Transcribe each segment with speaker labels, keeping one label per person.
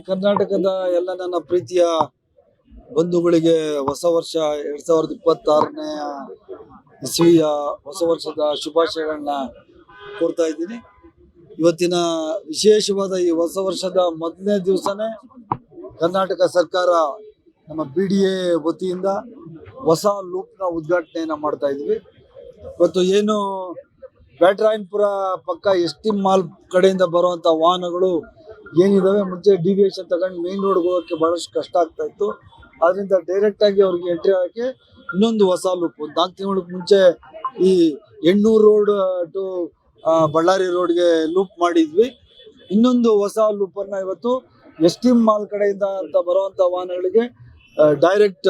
Speaker 1: ಕರ್ನಾಟಕದ ಎಲ್ಲ ನನ್ನ ಪ್ರೀತಿಯ ಬಂಧುಗಳಿಗೆ ಹೊಸ ವರ್ಷ ಎರಡ್ ಸಾವಿರದ ಇಪ್ಪತ್ತಾರನೇ ಇಸ್ವಿಯ ಹೊಸ ವರ್ಷದ ಶುಭಾಶಯಗಳನ್ನ ಕೋರ್ತಾ ಇದ್ದೀನಿ. ಇವತ್ತಿನ ವಿಶೇಷವಾದ ಈ ಹೊಸ ವರ್ಷದ ಮೊದಲನೇ ದಿವಸನೇ ಕರ್ನಾಟಕ ಸರ್ಕಾರ ನಮ್ಮ ಬಿ ಡಿ ಎ ವತಿಯಿಂದ ಹೊಸ ಲೂಪ್ನ ಉದ್ಘಾಟನೆಯನ್ನ ಮಾಡ್ತಾ ಇದ್ವಿ ಇವತ್ತು ಏನು ಬ್ಯಾಟ್ರಾಯನ್ಪುರ ಪಕ್ಕ ಎಸ್ ಟಿ ಮಾಲ್ ಕಡೆಯಿಂದ ಬರುವಂಥ ವಾಹನಗಳು ಏನಿದಾವೆ, ಮುಂಚೆ ಡಿವಿಯೇಷನ್ ತಗೊಂಡು ಮೇನ್ ರೋಡ್ಗೆ ಹೋಗೋಕ್ಕೆ ಬಹಳಷ್ಟು ಕಷ್ಟ ಆಗ್ತಾ ಇತ್ತು. ಆದ್ರಿಂದ ಡೈರೆಕ್ಟ್ ಆಗಿ ಅವ್ರಿಗೆ ಎಂಟ್ರಿ ಆಗಕ್ಕೆ ಇನ್ನೊಂದು ಹೊಸ ಲೂಪ್ ನಾಲ್ಕು ತಿಂಗಳಿಗೆ ಮುಂಚೆ ಈ ಎಣ್ಣೂರು ರೋಡ್ ಟು ಬಳ್ಳಾರಿ ರೋಡ್ಗೆ ಲೂಪ್ ಮಾಡಿದ್ವಿ. ಇನ್ನೊಂದು ಹೊಸ ಲೂಪ್ ಅನ್ನ ಇವತ್ತು ಎಸ್ ಟಿ ಮಾಲ್ ಕಡೆಯಿಂದ ಅಂತ ಬರುವಂತ ವಾಹನಗಳಿಗೆ ಡೈರೆಕ್ಟ್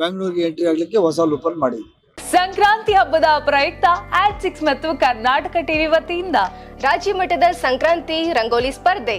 Speaker 1: ಬ್ಯಾಂಗ್ಳೂರಿಗೆ ಎಂಟ್ರಿ ಆಗ್ಲಿಕ್ಕೆ ಹೊಸ ಲೂಪ್ ಅನ್ನು ಮಾಡಿದ್ವಿ.
Speaker 2: ಸಂಕ್ರಾಂತಿ ಹಬ್ಬದ ಪ್ರಯುಕ್ತ ಆಟ್ ಸಿಕ್ಸ್ ಮತ್ತು ಕರ್ನಾಟಕ ಟಿವಿ ವತಿಯಿಂದ
Speaker 3: ರಾಜ್ಯ ಮಟ್ಟದ ಸಂಕ್ರಾಂತಿ ರಂಗೋಲಿ ಸ್ಪರ್ಧೆ.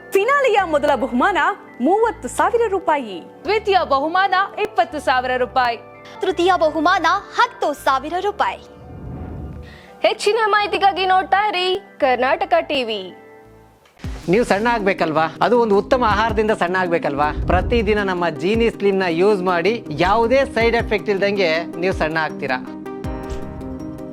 Speaker 4: ಫಿನಾಲೆಯ ಮೊದಲ ಬಹುಮಾನ ಮೂವತ್ತು ಸಾವಿರ ರೂಪಾಯಿ.
Speaker 2: ದ್ವಿತೀಯ ಬಹುಮಾನ ಇಪ್ಪತ್ತು ಸಾವಿರ ರೂಪಾಯಿ.
Speaker 3: ತೃತೀಯ ಬಹುಮಾನ ಹತ್ತು ಸಾವಿರ ರೂಪಾಯಿ. ಹೆಚ್ಚಿನ ಮಾಹಿತಿಗಾಗಿ ನೋಡ್ತಾ ಇರಿ ಕರ್ನಾಟಕ ಟಿವಿ.
Speaker 5: ನೀವು ಸಣ್ಣ ಆಗ್ಬೇಕಲ್ವಾ? ಅದು ಒಂದು ಉತ್ತಮ ಆಹಾರದಿಂದ ಸಣ್ಣ ಆಗ್ಬೇಕಲ್ವಾ? ಪ್ರತಿದಿನ ನಮ್ಮ ಜೀನಿ ಸ್ಲಿಮ್ನ ಯೂಸ್ ಮಾಡಿ ಯಾವುದೇ ಸೈಡ್ ಎಫೆಕ್ಟ್ ಇಲ್ದಂಗೆ ನೀವು ಸಣ್ಣ ಆಗ್ತೀರಾ?